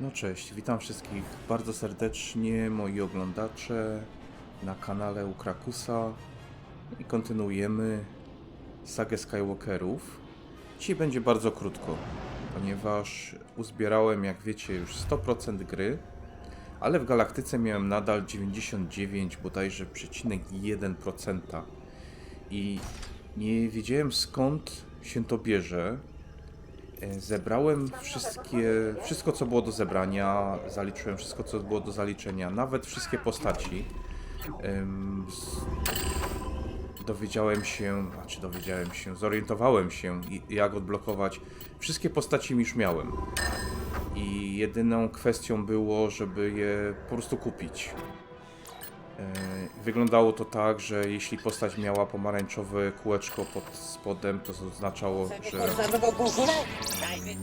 No cześć, witam wszystkich bardzo serdecznie, moi oglądacze na kanale Ukrakusa i kontynuujemy sagę Skywalkerów. Dzisiaj będzie bardzo krótko, ponieważ uzbierałem, jak wiecie, już 100% gry, ale w Galaktyce miałem nadal 99 bodajże przecinek 1% i nie wiedziałem skąd się to bierze, Zebrałem wszystkie, wszystko co było do zebrania, zaliczyłem wszystko co było do zaliczenia, nawet wszystkie postaci. Dowiedziałem się, znaczy dowiedziałem się, zorientowałem się jak odblokować. Wszystkie postaci już miałem. I jedyną kwestią było, żeby je po prostu kupić. E, Wyglądało to tak, że jeśli postać miała pomarańczowe kółeczko pod spodem, to oznaczało, że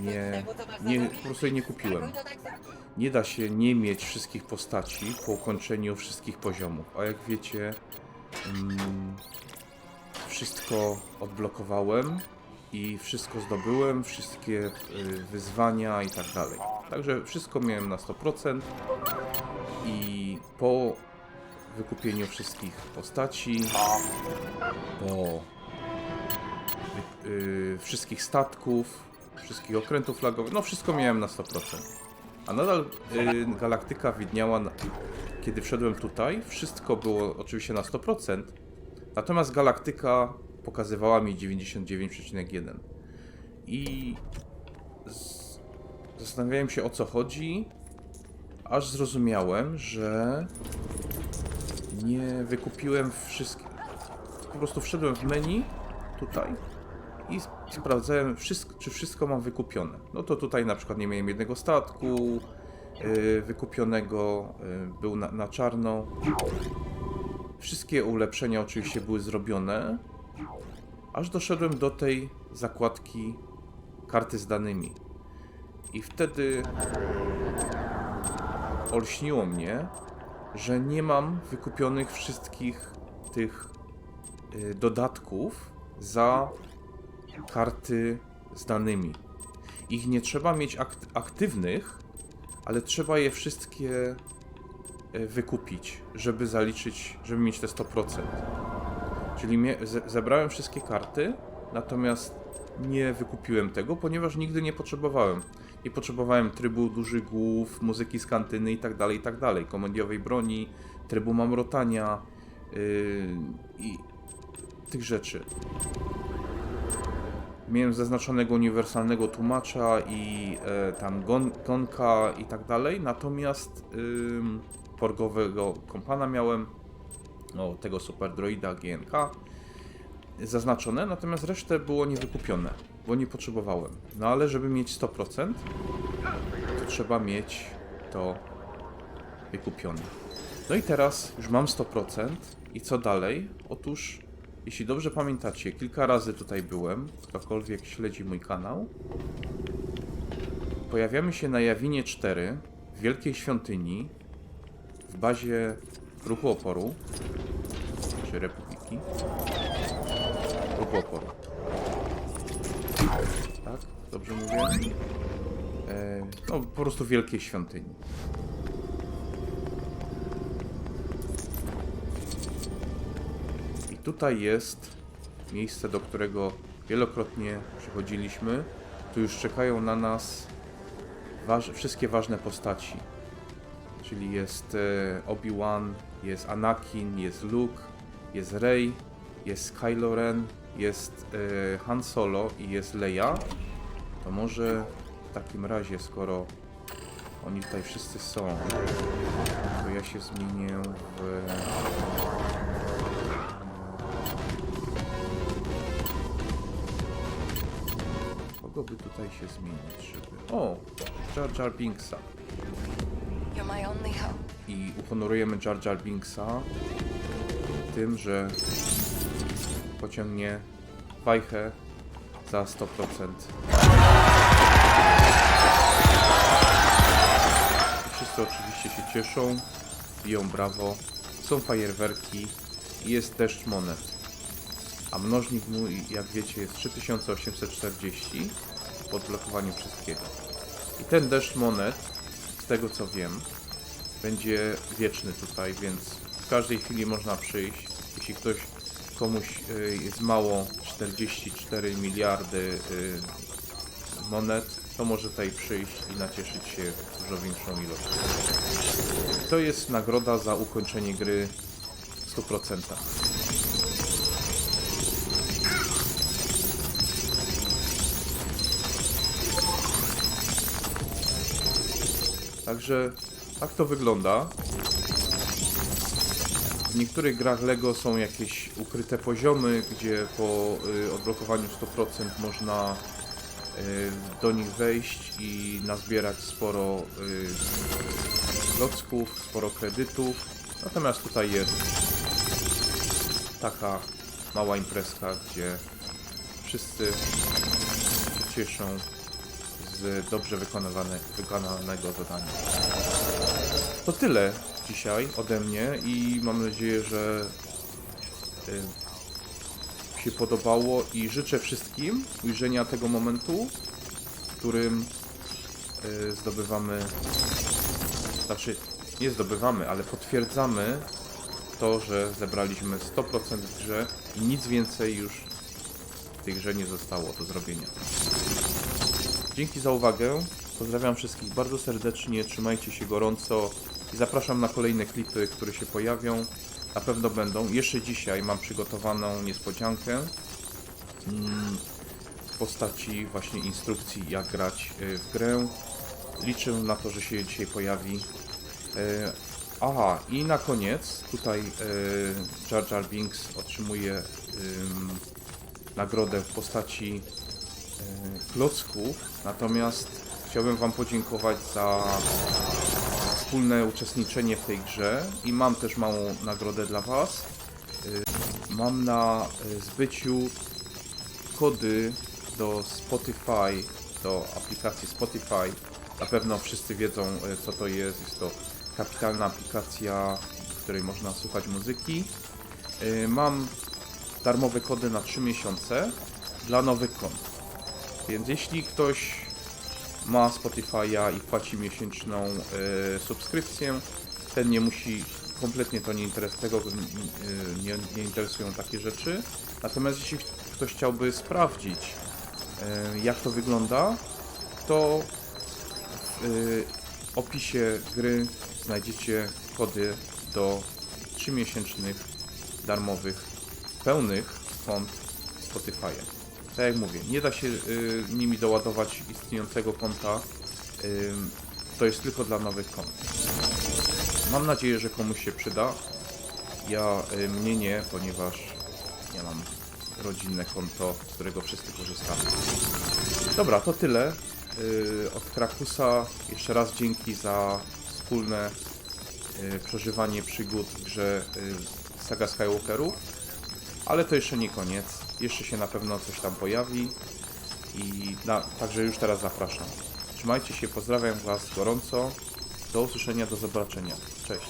nie, nie, po prostu jej nie kupiłem. Nie da się nie mieć wszystkich postaci po ukończeniu wszystkich poziomów. A jak wiecie, mm, wszystko odblokowałem i wszystko zdobyłem, wszystkie y, wyzwania i tak dalej. Także wszystko miałem na 100% i po wykupieniu wszystkich postaci, po wy- y, wszystkich statków, wszystkich okrętów flagowych, no wszystko miałem na 100%. A nadal y, galaktyka widniała, na, kiedy wszedłem tutaj, wszystko było oczywiście na 100%, natomiast galaktyka pokazywała mi 99,1. I z, zastanawiałem się o co chodzi, aż zrozumiałem, że nie wykupiłem wszystkich. Po prostu wszedłem w menu tutaj i sp- sprawdzałem, wszystko, czy wszystko mam wykupione. No to tutaj na przykład nie miałem jednego statku yy, wykupionego, yy, był na, na czarno. Wszystkie ulepszenia oczywiście były zrobione, aż doszedłem do tej zakładki karty z danymi. I wtedy olśniło mnie, że nie mam wykupionych wszystkich tych y, dodatków za karty z danymi. Ich nie trzeba mieć akt- aktywnych, ale trzeba je wszystkie y, wykupić, żeby zaliczyć, żeby mieć te 100%. Czyli zebrałem wszystkie karty, natomiast nie wykupiłem tego, ponieważ nigdy nie potrzebowałem. Nie potrzebowałem trybu dużych głów, muzyki z kantyny i tak dalej, i tak komediowej broni, trybu mamrotania yy, i tych rzeczy. Miałem zaznaczonego uniwersalnego tłumacza i e, tam gon, gonka i tak dalej, natomiast ym, porgowego kompana miałem, tego super droida GNK zaznaczone, natomiast resztę było niewykupione, bo nie potrzebowałem. No ale żeby mieć 100%, to trzeba mieć to wykupione. No i teraz już mam 100% i co dalej? Otóż, jeśli dobrze pamiętacie, kilka razy tutaj byłem, ktokolwiek śledzi mój kanał, pojawiamy się na Jawinie 4 w Wielkiej Świątyni w bazie ruchu oporu czy Republiki ruchu oporu. Tak? Dobrze mówię? E, no, po prostu Wielkiej Świątyni. I tutaj jest miejsce, do którego wielokrotnie przychodziliśmy. Tu już czekają na nas waż wszystkie ważne postaci. Czyli jest e, Obi-Wan, jest Anakin, jest Luke, jest Rey, jest Kylo Ren, jest e, Han Solo i jest Leia. To może w takim razie, skoro oni tutaj wszyscy są, to ja się zmienię w... Kogo by tutaj się zmienić, żeby... O! Jar Jar Binksa. I uhonorujemy Jar Jar Binksa tym, że pociągnie wajchę za 100%. I Wszyscy oczywiście się cieszą, biją brawo, są fajerwerki i jest deszcz monet. A mnożnik mój, jak wiecie, jest 3840 po odblokowaniu wszystkiego. I ten deszcz monet tego co wiem, będzie wieczny tutaj, więc w każdej chwili można przyjść. Jeśli ktoś komuś y, jest mało 44 miliardy y, monet, to może tutaj przyjść i nacieszyć się dużo większą ilością. To jest nagroda za ukończenie gry w 100%. Także tak to wygląda. W niektórych grach LEGO są jakieś ukryte poziomy, gdzie po y, odblokowaniu 100% można y, do nich wejść i nazbierać sporo y, klocków, sporo kredytów. Natomiast tutaj jest taka mała imprezka, gdzie wszyscy się cieszą z dobrze wykonanego zadania. To tyle dzisiaj ode mnie i mam nadzieję, że y, się podobało i życzę wszystkim ujrzenia tego momentu, w którym y, zdobywamy, znaczy nie zdobywamy, ale potwierdzamy to, że zebraliśmy 100% w grze i nic więcej już w tej grze nie zostało do zrobienia. Dzięki za uwagę. Pozdrawiam wszystkich bardzo serdecznie. Trzymajcie się gorąco i zapraszam na kolejne klipy, które się pojawią. Na pewno będą. Jeszcze dzisiaj mam przygotowaną niespodziankę mm, w postaci właśnie instrukcji, jak grać y, w grę. Liczę na to, że się dzisiaj pojawi. Y, Aha, i na koniec tutaj y, Jar Jar Binks otrzymuje ym, nagrodę w postaci e, klocków, natomiast chciałbym Wam podziękować za wspólne uczestniczenie w tej grze i mam też małą nagrodę dla Was. E, Mam na e, zbyciu kody do Spotify, do aplikacji Spotify. Na pewno wszyscy wiedzą, e, co to jest. Jest to kapitalna aplikacja, w której można słuchać muzyki. Mam darmowe kody na 3 miesiące dla nowych kont. Więc jeśli ktoś ma Spotify'a i płaci miesięczną e, subskrypcję, ten nie musi, kompletnie to nie interesuje, tego e, nie, nie interesują takie rzeczy. Natomiast jeśli ktoś chciałby sprawdzić, e, jak to wygląda, to w opisie gry znajdziecie kody do 3-miesięcznych darmowych, pełnych kont Spotify'a. Tak jak mówię, nie da się y, nimi doładować istniejącego konta. Y, to jest tylko dla nowych kont. Mam nadzieję, że komuś się przyda. Ja y, mnie nie, ponieważ ja mam rodzinne konto, z którego wszyscy korzystamy. Dobra, to tyle y, od Krakusa. Jeszcze raz dzięki za wspólne y, przeżywanie przygód w grze y, Saga Skywalkerów. Ale to jeszcze nie koniec. Jeszcze się na pewno coś tam pojawi. I na, także już teraz zapraszam. Trzymajcie się, pozdrawiam Was gorąco. Do usłyszenia, do zobaczenia. Cześć.